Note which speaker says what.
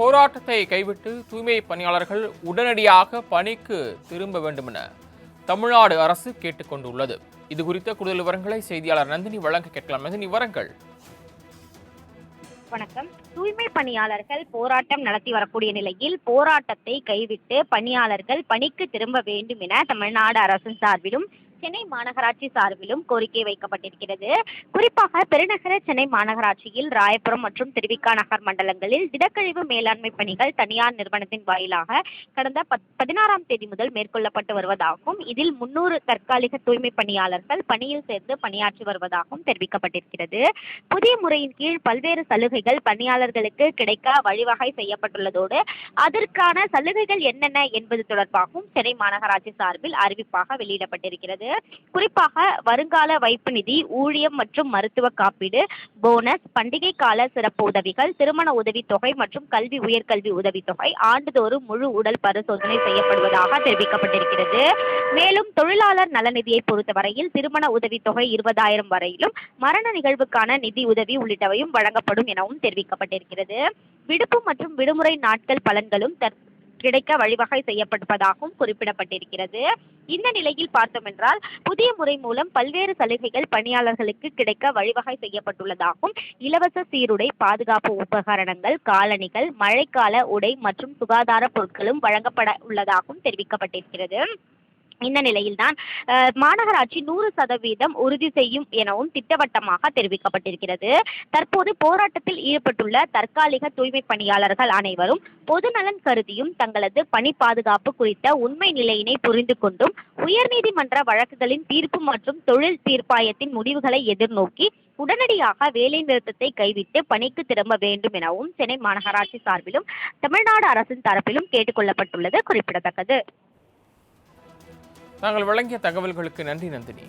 Speaker 1: போராட்டத்தை கைவிட்டு தூய்மை பணியாளர்கள் உடனடியாக பணிக்கு திரும்ப வேண்டும் என தமிழ்நாடு அரசு கேட்டுக்கொண்டுள்ளது. இது குறித்த கூடுதல் விவரங்களை செய்தியாளர் நந்தினி வழங்க கேட்கலாம். நந்தினி விவரங்கள்
Speaker 2: வணக்கம். தூய்மை பணியாளர்கள் போராட்டம் நடத்தி வரக்கூடிய நிலையில் போராட்டத்தை கைவிட்டு பணியாளர்கள் பணிக்கு திரும்ப வேண்டும் என தமிழ்நாடு அரசின் சார்பிலும் சென்னை மாநகராட்சி சார்பிலும் கோரிக்கை வைக்கப்பட்டிருக்கிறது. குறிப்பாக பெருநகர சென்னை மாநகராட்சியில் ராயபுரம் மற்றும் திருவிக்கா நகர் மண்டலங்களில் திடக்கழிவு மேலாண்மை பணிகள் தனியார் நிறுவனத்தின் வாயிலாக கடந்த பத் பதினாறாம் தேதி முதல் மேற்கொள்ளப்பட்டு வருவதாகவும் இதில் முன்னூறு தற்காலிக தூய்மை பணியாளர்கள் பணியில் சேர்ந்து பணியாற்றி வருவதாகவும் தெரிவிக்கப்பட்டிருக்கிறது. புதிய முறையின் கீழ் பல்வேறு சலுகைகள் பணியாளர்களுக்கு கிடைக்க வழிவகை செய்யப்பட்டுள்ளதோடு அதற்கான சலுகைகள் என்னென்ன என்பது தொடர்பாகவும் சென்னை மாநகராட்சி சார்பில் அறிவிப்பாக வெளியிடப்பட்டிருக்கிறது. குறிப்பாக வருங்கால வைப்பு நிதி ஊழியம் மற்றும் மருத்துவ காப்பீடு போனஸ் பண்டிகை கால சிறப்பு உதவிகள் திருமண உதவித்தொகை மற்றும் கல்வி உயர்கல்வி உதவித்தொகை ஆண்டுதோறும் முழு உடல் பரிசோதனை செய்யப்படுவதாக தெரிவிக்கப்பட்டிருக்கிறது. மேலும் தொழிலாளர் நலநிதியை பொறுத்தவரையில் திருமண உதவித்தொகை இருபதாயிரம் வரையிலும் மரண நிகழ்வுக்கான நிதி உதவி உள்ளிட்டவையும் வழங்கப்படும் எனவும் தெரிவிக்கப்பட்டிருக்கிறது. விடுப்பு மற்றும் விடுமுறை நாட்கள் பலன்களும் தற் கிடைக்க வழிவகை செய்யப்பட்டிருப்பதாகவும் குறிப்பிடப்பட்டிருக்கிறது. இந்த நிலையில் பார்த்தோம் என்றால் புதிய முறை மூலம் பல்வேறு சலுகைகள் பணியாளர்களுக்கு கிடைக்க வழிவகை செய்யப்பட்டுள்ளதாகவும் இலவச சீருடை பாதுகாப்பு உபகரணங்கள் காலணிகள் மழைக்கால உடை மற்றும் சுகாதார பொருட்களும் வழங்கப்பட உள்ளதாகவும் தெரிவிக்கப்பட்டிருக்கிறது. இந்த நிலையில்தான் மாநகராட்சி நூறு சதவீதம் உறுதி செய்யும் எனவும் திட்டவட்டமாக தெரிவிக்கப்பட்டிருக்கிறது. தற்போது போராட்டத்தில் ஈடுபட்டுள்ள தற்காலிக தூய்மை பணியாளர்கள் அனைவரும் பொதுநலன் கருதியும் தங்களது பணி பாதுகாப்பு குறித்த உண்மை நிலையினை புரிந்து கொண்டும் உயர்நீதிமன்ற வழக்குகளின் தீர்ப்பு மற்றும் தொழில் தீர்ப்பாயத்தின் முடிவுகளை எதிர்நோக்கி உடனடியாக வேலை நிறுத்தத்தை கைவிட்டு பணிக்கு திரும்ப வேண்டும் எனவும் சென்னை மாநகராட்சி சார்பிலும் தமிழ்நாடு அரசின் தரப்பிலும் கேட்டுக்கொள்ளப்பட்டுள்ளது குறிப்பிடத்தக்கது.
Speaker 1: தாங்கள் வழங்கிய தகவல்களுக்கு நன்றி நந்தினி.